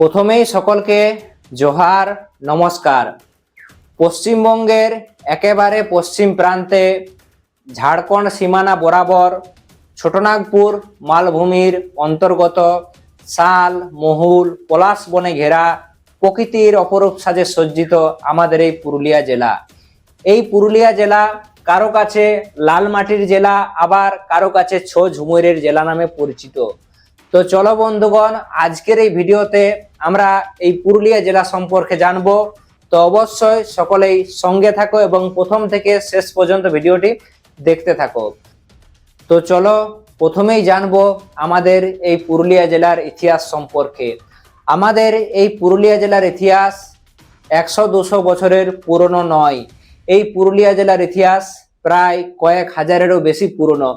প্রথমেই সকলকে জোহার, নমস্কার। পশ্চিমবঙ্গের একেবারে পশ্চিম প্রান্তে ঝাড়খণ্ড সীমানা বরাবর ছোটনাগপুর মালভূমির অন্তর্গত শাল, মহুল, পলাশ বনে ঘেরা প্রকৃতির অপরূপ সাজে সজ্জিত আমাদের এই পুরুলিয়া জেলা। এই পুরুলিয়া জেলা কারও কাছে লাল মাটির জেলা, আবার কারও কাছে ছো ঝুমুরের জেলা নামে পরিচিত। তো চলো বন্ধুগণ, আজকের এই ভিডিওতে আমরা এই পুরুলিয়া জেলা সম্পর্কে জানব। তো অবশ্যই সকলেই সঙ্গে থাকো এবং প্রথম থেকে শেষ পর্যন্ত ভিডিওটি দেখতে থাকো। তো চলো প্রথমেই জানব আমাদের এই পুরুলিয়া জেলার ইতিহাস সম্পর্কে। আমাদের এই পুরুলিয়া জেলার ইতিহাস একশো দুশো বছরের পুরনো নয়। এই পুরুলিয়া জেলার ইতিহাস প্রায় কয়েক হাজারেরও বেশি পুরনো।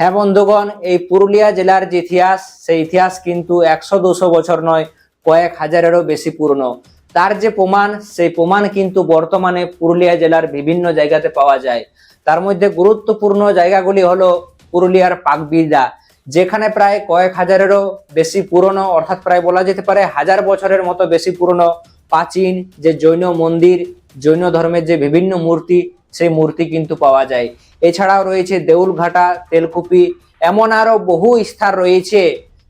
হ্যাঁ বন্ধুগণ, এই পুরুলিয়া জেলার যে ইতিহাস, সেই ইতিহাস কিন্তু একশো দুশো বছর নয় কয়েক হাজারেরও বেশি পুরনো। তার যে প্রমাণ, সেই প্রমাণ কিন্তু বর্তমানে পুরুলিয়া জেলার বিভিন্ন জায়গাতে পাওয়া যায়। তার মধ্যে গুরুত্বপূর্ণ জায়গাগুলি হলো পুরুলিয়ার পাকবিদা, যেখানে প্রায় কয়েক হাজারেরও বেশি পুরনো, অর্থাৎ প্রায় বলা যেতে পারে হাজার বছরের মতো বেশি পুরনো প্রাচীন যে জৈন মন্দির, জৈন ধর্মের যে বিভিন্ন মূর্তি, সেই মূর্তি কিন্তু পাওয়া যায়। এছাড়াও রয়েছে দেউলঘাটা, তেলকুপি, এমন আরও বহু স্থান রয়েছে,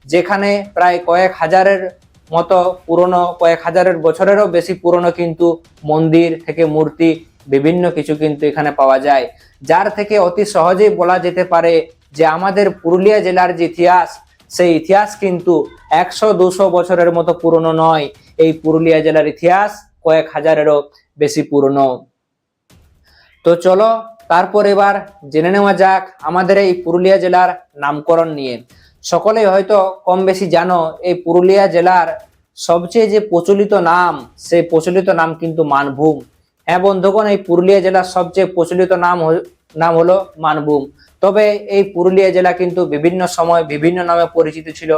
যেখানে প্রায় কয়েক হাজারের মতো পুরনো কয়েক হাজারের বছরেরও বেশি পুরনো কিন্তু মন্দির থেকে মূর্তি, বিভিন্ন কিছু কিন্তু এখানে পাওয়া যায়। যার থেকে অতি সহজেই বলা যেতে পারে যে আমাদের পুরুলিয়া জেলার যে ইতিহাস, সেই ইতিহাস কিন্তু একশো, দুশো বছরের মতো পুরনো নয়। এই পুরুলিয়া জেলার ইতিহাস কয়েক হাজারেরও বেশি পুরনো। তো চলো, তারপর এবার জেনে নেওয়া যাক আমাদের এই পুরুলিয়া জেলার নামকরণ নিয়ে। সকলেই হয়তো কম বেশি জানো, এই পুরুলিয়া জেলার সবচেয়ে যে প্রচলিত নাম, সেই প্রচলিত নাম কিন্তু মানভূম। হ্যাঁ বন্ধুগণ, এই পুরুলিয়া জেলার সবচেয়ে প্রচলিত নাম নাম হলো মানভূম। তবে এই পুরুলিয়া জেলা কিন্তু বিভিন্ন সময় বিভিন্ন নামে পরিচিত ছিল।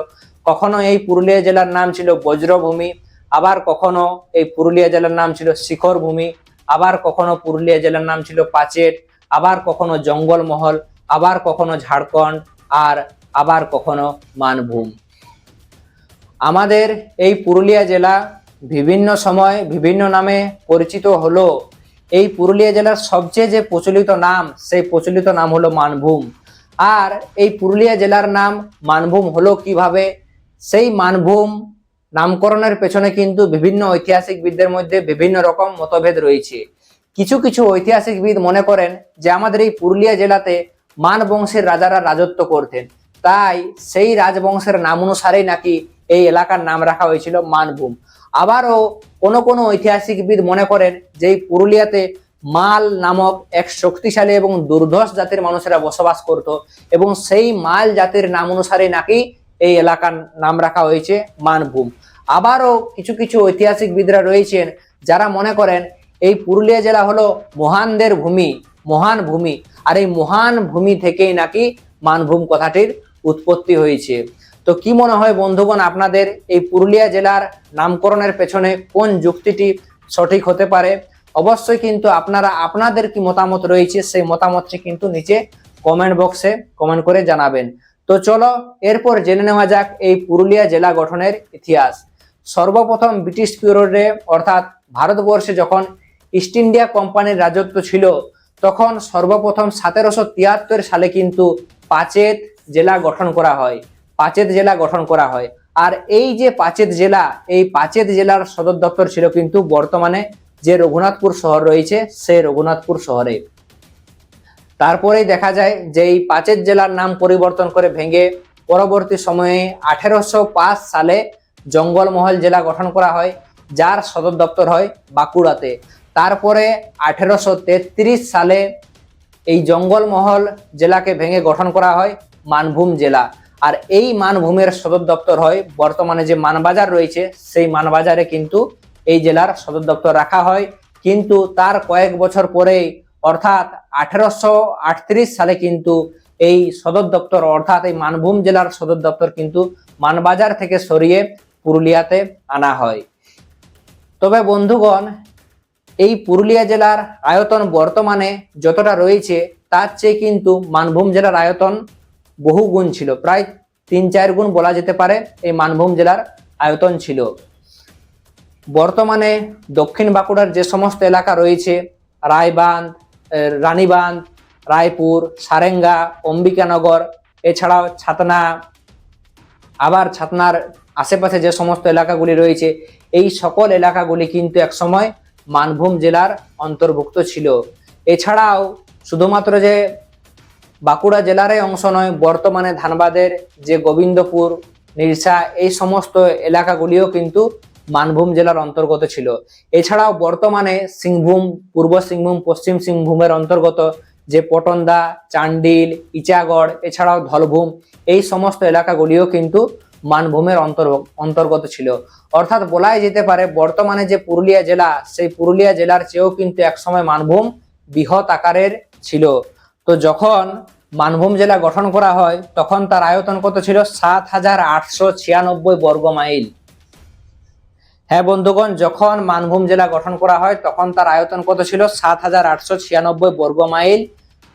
কখনো এই পুরুলিয়া জেলার নাম ছিল বজ্রভূমি, আবার কখনো এই পুরুলিয়া জেলার নাম ছিল শিখর ভূমি আবার কখনো পুরুলিয়া জেলার নাম ছিল পাচেট, আবার কখনো জঙ্গলমহল, আবার কখনো ঝাড়খণ্ড, আর আবার কখনো মানভূম। আমাদের এই পুরুলিয়া জেলা বিভিন্ন সময় বিভিন্ন নামে পরিচিত হলো। এই পুরুলিয়া জেলার সবচেয়ে যে প্রচলিত নাম, সেই প্রচলিত নাম হলো মানভূম। আর এই পুরুলিয়া জেলার নাম মানভূম হলো কীভাবে? সেই মানভূম নামকরণের পেছনে কিন্তু বিভিন্ন ঐতিহাসিকবিদদের মধ্যে বিভিন্ন রকম মতভেদ রয়েছে। কিছু কিছু ঐতিহাসিকবিদ মনে করেন যে আমাদের এই পুরুলিয়া জেলাতে মান বংশের রাজারা রাজত্ব করতেন। তাই সেই রাজবংশের নাম অনুসারেই নাকি এই এলাকার নাম রাখা হয়েছিল মানভূম। আবারও কোনো কোনো ঐতিহাসিকবিদ মনে করেন যে পুরুলিয়াতে মাল নামক এক শক্তিশালী এবং দুর্ধর্ষ জাতির মানুষেরা বসবাস করত এবং সেই মাল জাতির নাম অনুসারে নাকি এই এলাকার নাম রাখা হয়েছে মানভূম। আবারও কিছু কিছু ঐতিহাসিকবিদরা রয়েছেন যারা মনে করেন এই পুরুলিয়া জেলা হলো মহানদের ভূমি, মহান ভূমি। আর এই মহান ভূমি থেকেই নাকি মানভূম কথাটির উৎপত্তি হয়েছে। তো কি মনে হয় বন্ধুগণ, আপনাদের এই পুরুলিয়া জেলার নামকরণের পেছনে কোন যুক্তিটি সঠিক হতে পারে? অবশ্যই কিন্তু আপনারা, আপনাদের কি মতামত রয়েছে, সেই মতামতটি কিন্তু নিচে কমেন্ট বক্সে কমেন্ট করে জানাবেন। তো চলো, এরপর জেনে নেওয়া যাক এই পুরুলিয়া জেলা গঠনের ইতিহাস। সর্বপ্রথম ব্রিটিশ পিরিয়ডে অর্থাৎ ভারতবর্ষে যখন ইস্ট ইন্ডিয়া কোম্পানির রাজত্ব ছিল, তখন সর্বপ্রথম সতেরোশো তিয়াত্তর সালে কিন্তু পাচেত জেলা গঠন করা হয়, পাচেত জেলা গঠন করা হয়। আর এই যে পাচেত জেলা, এই পাচেত জেলার সদর দপ্তর ছিল কিন্তু বর্তমানে যে রঘুনাথপুর শহর রয়েছে সেই রঘুনাথপুর শহরে। তারপরেই দেখা যায় যে এই পাঁচের জেলার নাম পরিবর্তন করে ভেঙে পরবর্তী সময়ে আঠেরোশো পাঁচ সালে জঙ্গলমহল জেলা গঠন করা হয়, যার সদর দপ্তর হয় বাঁকুড়াতে। তারপরে আঠেরোশো তেত্রিশ সালে এই জঙ্গলমহল জেলাকে ভেঙে গঠন করা হয় মানভূম জেলা। আর এই মানভূমের সদর দপ্তর হয়, বর্তমানে যে মানবাজার রয়েছে, সেই মানবাজারে কিন্তু এই জেলার সদর দপ্তর রাখা হয়। কিন্তু তার কয়েক বছর পরেই, অর্থাৎ আঠেরোশো আটত্রিশ সালে কিন্তু এই সদর দপ্তর, অর্থাৎ এই মানভূম জেলার সদর দপ্তর কিন্তু মানবাজার থেকে সরিয়ে পুরুলিয়াতে আনা হয়। তবে বন্ধুগণ, এই পুরুলিয়া জেলার আয়তন বর্তমানে যতটা রয়েছে, তার চেয়ে কিন্তু মানভূম জেলার আয়তন বহু গুণ ছিল। প্রায় তিন চার গুণ বলা যেতে পারে এই মানভূম জেলার আয়তন ছিল। বর্তমানে দক্ষিণ বাঁকুড়ার যে সমস্ত এলাকা রয়েছে, রায়বাঁধ এর রানীবাঁধ, রায়পুর, সারেঙ্গা, অম্বিকানগর, এছাড়াও ছাতনা, আবার ছাতনার আশেপাশে যে সমস্ত এলাকাগুলি রয়েছে, এই সকল এলাকাগুলি কিন্তু একসময় মানভূম জেলার অন্তর্ভুক্ত ছিল। এছাড়াও শুধুমাত্র যে বাঁকুড়া জেলারই অংশ নয়, বর্তমানে ধানবাদের যে গোবিন্দপুর নিরসা এই সমস্ত এলাকাগুলিও কিন্তু মানভূম জেলার অন্তর্গত ছিল। এছাড়াও বর্তমানে সিংভূম, পূর্ব সিংভূম, পশ্চিম সিংভূমের অন্তর্গত যে পটনদা, চান্ডিল, ইচাগড়, এছাড়াও ধলভূম, এই সমস্ত এলাকাগুলিও কিন্তু মানভূমের অন্তর অন্তর্গত ছিল। অর্থাৎ বলাই যেতে পারে, বর্তমানে যে পুরুলিয়া জেলা, সেই পুরুলিয়া জেলার চেয়েও কিন্তু একসময় মানভূম বৃহৎ আকারের ছিল। তো যখন মানভূম জেলা গঠন করা হয়, তখন তার আয়তন কত ছিল? সাত হাজার আটশো ছিয়ানব্বই বর্গ মাইল। হ্যাঁ বন্ধুগণ, যখন মানভূম জেলা গঠন করা হয়, তখন তার আয়তন কত ছিল? সাত হাজার আটশো ছিয়ানব্বই বর্গ মাইল।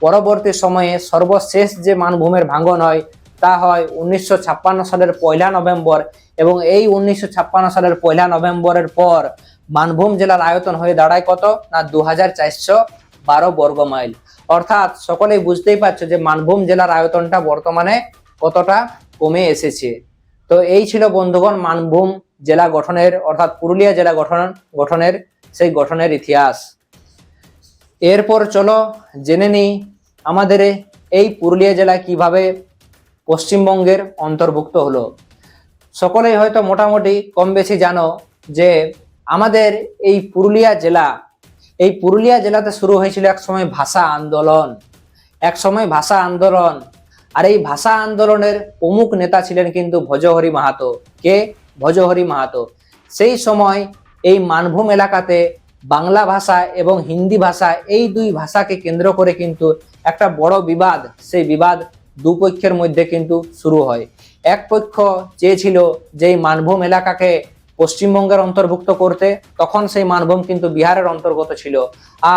পরবর্তী সময়ে সর্বশেষ যে মানভূমের ভাঙ্গন হয়, তা হয় উনিশশো ছাপ্পান্ন সালের পয়লা নভেম্বর এবং এই উনিশশো ছাপ্পান্ন সালের পয়লা নভেম্বরের পর মানভূম জেলার আয়তন হয়ে দাঁড়ায় কত? না দু হাজার চারশো বারো বর্গ মাইল। অর্থাৎ সকলেই বুঝতেই পারছ যে মানভূম জেলার আয়তনটা বর্তমানে কতটা কমে এসেছে। তো এই ছিল বন্ধুগণ মানভূম জেলা গঠনের, অর্থাৎ পুরুলিয়া জেলা গঠন, গঠনের, সেই গঠনের ইতিহাস। এরপর চলো জেনে নিই আমাদের এই পুরুলিয়া জেলা কীভাবে পশ্চিমবঙ্গের অন্তর্ভুক্ত হলো। সকলেই হয়তো মোটামুটি কম বেশি জানো যে আমাদের এই পুরুলিয়া জেলা এই পুরুলিয়া জেলাতে শুরু হয়েছিল এক সময় ভাষা আন্দোলন, এক সময় ভাষা আন্দোলন। আর এই ভাষা আন্দোলনের প্রমুখ নেতা ছিলেন কিন্তু ভজহরি মাহাতো। কে? ভজহরি মাহাতো। সেই সময় এই মানভূম এলাকাতে বাংলা ভাষা এবং হিন্দি ভাষা এই দুই ভাষাকে কেন্দ্র করে কিন্তু একটা বড় বিবাদ, সেই বিবাদ দুপক্ষের মধ্যে কিন্তু শুরু হয়। এক পক্ষ চেয়েছিল যে এই মানভূম এলাকাকে পশ্চিমবঙ্গের অন্তর্ভুক্ত করতে, তখন সেই মানভূম কিন্তু বিহারের অন্তর্গত ছিল।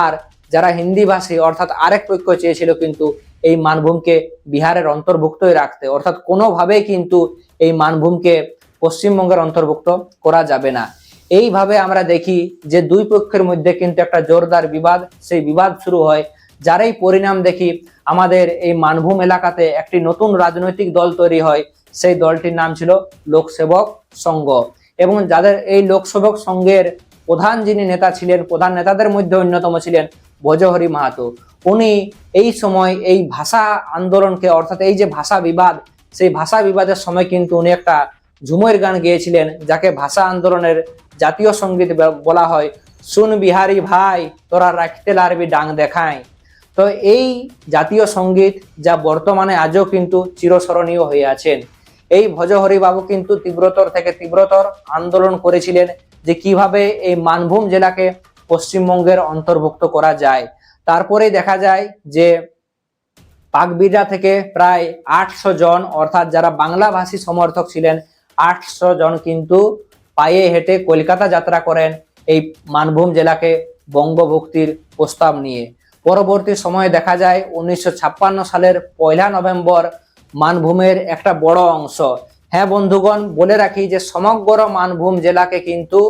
আর যারা হিন্দি ভাষী অর্থাৎ আরেক পক্ষ চেয়েছিল কিন্তু এই মানভূমকে বিহারের অন্তর্ভুক্তই রাখতে। অর্থাৎ কোনোভাবেই কিন্তু এই মানভূমকে পশ্চিমবঙ্গের অন্তর্ভুক্ত করা যাবে না। এইভাবে আমরা দেখি যে দুই পক্ষের মধ্যে কিন্তু একটা জোরদার বিবাদ, সেই বিবাদ শুরু হয়। যারাই পরিণাম দেখি, আমাদের এই মানভূম এলাকাতে একটি নতুন রাজনৈতিক দল তৈরি হয়। সেই দলটির নাম ছিল লোকসেবক সংঘ। এবং যাদের এই লোকসেবক সংঘের প্রধান যিনি নেতা ছিলেন, প্রধান নেতাদের মধ্যে অন্যতম ছিলেন ভজহরি মাহাতো। উনি এই সময় এই ভাষা আন্দোলনকে, অর্থাৎ এই যে ভাষা বিবাদ, সেই ভাষা বিবাদের সময় কিন্তু উনি একটা ঝুমের গান গেয়েছিলেন, যাকে ভাষা আন্দোলনের জাতীয় সংগীত বলা হয়, শুন বিহারি ভাই, তোরা রাখতে লারবি ডাং দেখায় তো এই জাতীয় সংগীত যা বর্তমানে আজও কিন্তু চিরস্মরণীয় হয়ে আছেন। এই ভজহরি বাবু কিন্তু তীব্রতর থেকে তীব্রতর আন্দোলন করেছিলেন যে কীভাবে এই মানভূম জেলাকে পশ্চিমবঙ্গের অন্তর্ভুক্ত করা যায়। তারপরেই দেখা যায় যে পাকবিড়া থেকে প্রায় আটশো জন, অর্থাৎ যারা বাংলা ভাষী সমর্থক ছিলেন, আটশো জন কিন্তু পায়ে হেঁটে কলকাতা যাত্রা করেন এই মানভূম জেলাকে বঙ্গভুক্তির প্রস্তাব নিয়ে। পরবর্তী সময়ে দেখা যায় উনিশশো ছাপ্পান্ন সালের পয়লা নভেম্বর মানভূমের একটা বড় অংশ। হ্যাঁ বন্ধুগণ, বলে রাখি যে সমগ্র মানভূম জেলাকে কিন্তু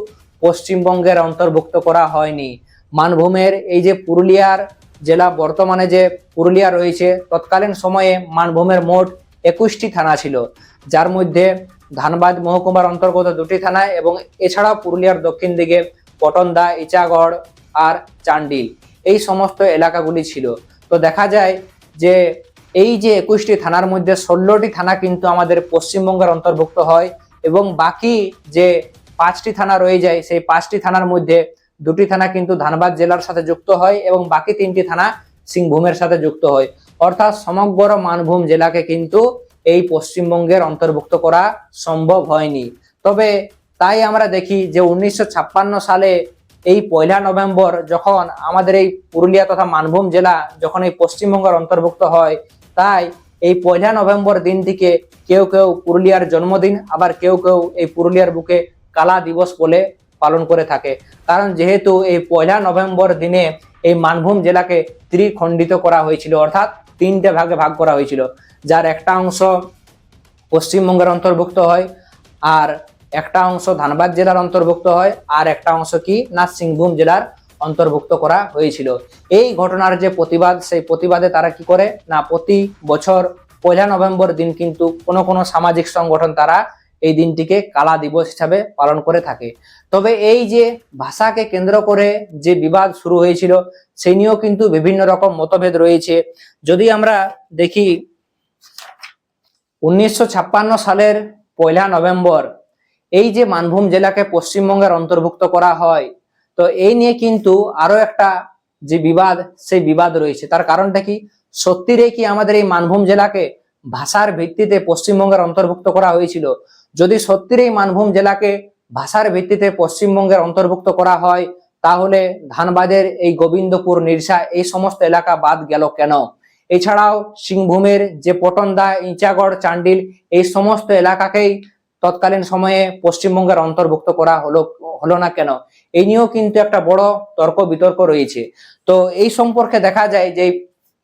পশ্চিমবঙ্গের অন্তর্ভুক্ত করা হয়নি। মানভূমের এই যে পুরুলিয়ার জেলা, বর্তমানে যে পুরুলিয়া রয়েছে, তৎকালীন সময়ে মানভূমের মোট একুশটি থানা ছিল। যার মধ্যে ধানবাদ মহকুমার অন্তর্গত দুটি থানা এবং এছাড়াও পুরুলিয়ার দক্ষিণ দিকে পটনদা, ইচাগড় আর চান্ডিল। এই সমস্ত এলাকাগুলি ছিল। তো দেখা যায় যে এই যে একুশটি থানার মধ্যে ষোলোটি থানা কিন্তু আমাদের পশ্চিমবঙ্গের অন্তর্ভুক্ত হয় এবং বাকি যে পাঁচটি থানা রয়ে যায়, সেই পাঁচটি থানার মধ্যে দুটি থানা কিন্তু ধানবাদ জেলার সাথে যুক্ত হয় এবং বাকি তিনটি থানা সিংভূমের সাথে যুক্ত হয়। অর্থাৎ সমগ্র মানভূম জেলাকে কিন্তু এই পশ্চিমবঙ্গের অন্তর্ভুক্ত করা সম্ভব হয়নি। তবে তাই আমরা দেখি যে উনিশশো ছাপ্পান্ন সালে এই পয়লা নভেম্বর যখন আমাদের এই পুরুলিয়া তথা মানভূম জেলা যখন এই পশ্চিমবঙ্গের অন্তর্ভুক্ত হয় তাই এই পয়লা নভেম্বর দিনটিকে কেউ কেউ পুরুলিয়ার জন্মদিন, আবার কেউ কেউ এই পুরুলিয়ার বুকে কালা দিবস বলে পালন করে থাকে। কারণ যেহেতু এই পয়লা নভেম্বর দিনে এই মানভূম জেলাকে ত্রিখণ্ডিত করা হয়েছিল, অর্থাৎ তিনটে ভাগে ভাগ করা হয়েছিল। যার একটা অংশ পশ্চিমবঙ্গের অন্তর্ভুক্ত হয়, আর একটা অংশ ধানবাদ জেলার অন্তর্ভুক্ত হয়, আর একটা অংশ কি? না সিংভূম জেলার অন্তর্ভুক্ত করা হয়েছিল। এই ঘটনার যে প্রতিবাদ, সেই প্রতিবাদে তারা কি করে? না, প্রতি বছর পয়লা নভেম্বর দিন কিন্তু কোনো কোনো সামাজিক সংগঠন তারা এই দিনটিকে কালা দিবস হিসাবে পালন করে থাকে। তবে এই যে ভাষাকে কেন্দ্র করে যে বিবাদ শুরু হয়েছিল, সেই নিয়েও কিন্তু বিভিন্ন রকম মতভেদ রয়েছে। যদি আমরা দেখি, উনিশশো ছাপ্পান্ন সালের পয়লা নভেম্বর এই যে মানভূম জেলাকে পশ্চিমবঙ্গের অন্তর্ভুক্ত করা হয় তো এই নিয়ে কিন্তু আরও একটা যে বিবাদ, সেই বিবাদ রয়েছে। তার কারণটা কি? সত্যিরে কি আমাদের এই মানভূম জেলাকে ভাষার ভিত্তিতে পশ্চিমবঙ্গের অন্তর্ভুক্ত করা হয়েছিল? যদি সত্যির এই মানভূম জেলাকে ভাষার ভিত্তিতে পশ্চিমবঙ্গের অন্তর্ভুক্ত করা হয়, তাহলে ধানবাদের এই গোবিন্দপুর, নির্সা এই সমস্ত এলাকা বাদ গেল কেন? এছাড়াও সিংভূমের যে পটনদা, ইচাগড়, চান্ডিল এই সমস্ত এলাকাকেই তৎকালীন সময়ে পশ্চিমবঙ্গের অন্তর্ভুক্ত করা হলো হলো না কেন? এই নিয়েও কিন্তু একটা বড় তর্ক বিতর্ক রয়েছে। তো এই সম্পর্কে দেখা যায় যে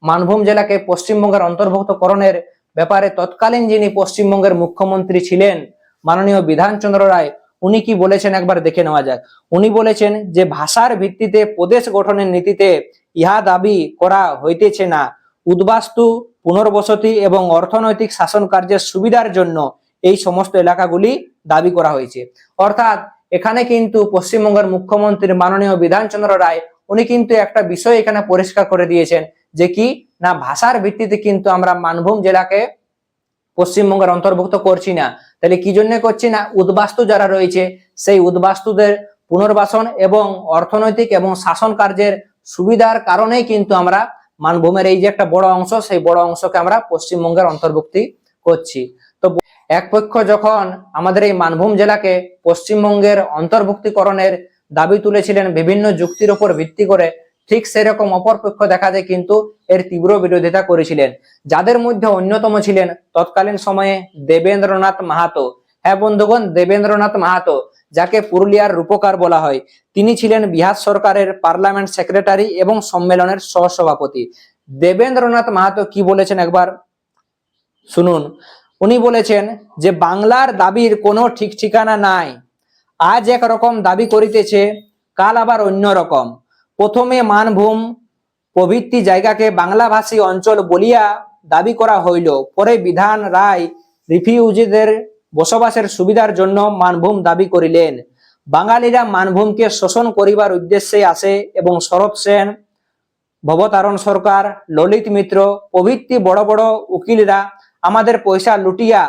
মানভূম জেলাকে পশ্চিমবঙ্গের অন্তর্ভুক্তকরণের ব্যাপারে তৎকালীন যিনি পশ্চিমবঙ্গের মুখ্যমন্ত্রী ছিলেন, মাননীয় বিধানচন্দ্র রায়, উনি কি বলেছেন একবার দেখে নেওয়া যাক। উনি বলেছেন যে ভাষার ভিত্তিতে প্রদেশ গঠনের নীতিতে ইহা দাবি করা হইতেছে না। উদ্বাস্তু, পুনর্বসতি এবং অর্থনৈতিক শাসন কার্যের সুবিধার জন্য এই সমস্ত এলাকাগুলি দাবি করা হয়েছে। অর্থাৎ এখানে কিন্তু পশ্চিমবঙ্গের মুখ্যমন্ত্রী মাননীয় বিধানচন্দ্র রায়, উনি কিন্তু একটা বিষয় এখানে পরিষ্কার করে দিয়েছেন যে কি, না ভাষার ভিত্তিতে কিন্তু আমরা মানভূম জেলাকে পশ্চিমবঙ্গের অন্তর্ভুক্ত করছি না। তাহলে কি জন্য করছি না? উদ্বাস্তু যারা রয়েছে, সেই উদ্বাস্তুদের পুনর্বাসন এবং অর্থনৈতিক এবং শাসন কার্যের সুবিধার কারণেই কিন্তু আমরা মানভূমের এই যে একটা বড় অংশ, সেই বড় অংশকে আমরা পশ্চিমবঙ্গের অন্তর্ভুক্তি করছি। তো এক পক্ষ যখন আমাদের এই মানভূম জেলাকে পশ্চিমবঙ্গের অন্তর্ভুক্তিকরণের দাবি তুলেছিলেন বিভিন্ন যুক্তির উপর ভিত্তি করে, ঠিক সেরকম অপরপক্ষ দেখা যায় কিন্তু এর তীব্র বিরোধিতা করেছিলেন। যাদের মধ্যে অন্যতম ছিলেন তৎকালীন সময়ে দেবেন্দ্রনাথ মাহাতো। হ্যাঁ বন্ধুগণ, দেবেন্দ্রনাথ মাহাতো, যাকে পুরুলিয়ার রূপকার বলা হয়। তিনি ছিলেন বিহার সরকারের পার্লামেন্ট সেক্রেটারি এবং সম্মেলনের সহসভাপতি। দেবেন্দ্রনাথ মাহাতো কি বলেছেন একবার শুনুন। উনি বলেছেন যে বাংলার দাবির কোনো ঠিক ঠিকানা নাই। আজ একরকম দাবি করিতেছে, কাল আবার অন্য রকম। প্রথমে মানভূম প্রভৃতি জায়গাকে বাংলাভাষী অঞ্চল বলিয়া দাবি করা হইল। পরে বিধান, রায়, রিফিউজিদের বসবাসের সুবিধার জন্য মানভূম দাবি করিলেন। বাঙালিরা মানভূমকে শোষণ করিবার উদ্দেশ্যে আসে এবং শরৎ সেন, ভবতারণ সরকার, ললিত মিত্র প্রভৃতি বড় বড় উকিলরা আমাদের পয়সা লুটিয়া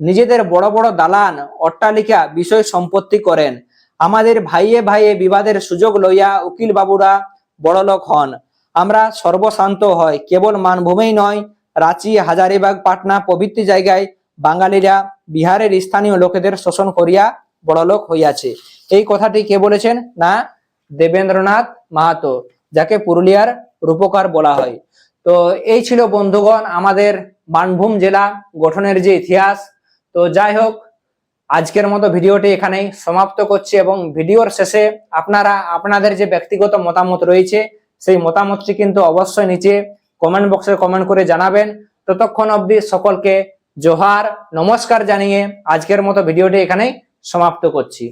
নিজেদের বড় বড় দালান, অট্টালিকা, বিষয় সম্পত্তি করেন। আমাদের ভাইয়ে ভাইয়ে বিবাদের সুযোগ লইয়া উকিল বাবুরা বড়লোক হন। আমরা সর্বশান্ত হয় কেবল মানভূমেই নয়, রাঁচি, হাজারিবাগ, পাটনা প্রভৃতি জায়গায় বাঙালিরা বিহারের স্থানীয় লোকেদের শোষণ করিয়া বড়লোক হইয়াছে। এই কথাটি কে বলেছেন? না, দেবেন্দ্রনাথ মাহাতো, যাকে পুরুলিয়ার রূপকার বলা হয়। তো এই ছিল বন্ধুগণ, আমাদের মানভূম জেলা গঠনের যে ইতিহাস। তো যাই হোক, আজকের মতো ভিডিওটি এখানেই সমাপ্ত করছি এবং ভিডিওর শেষে আপনারা, আপনাদের যে ব্যক্তিগত মতামত রয়েছে, সেই মতামতটি কিন্তু অবশ্যই নিচে কমেন্ট বক্সে কমেন্ট করে জানাবেন। ততক্ষণ অবধি সকলকে জোহার, নমস্কার জানিয়ে আজকের মতো ভিডিওটি এখানেই সমাপ্ত করছি।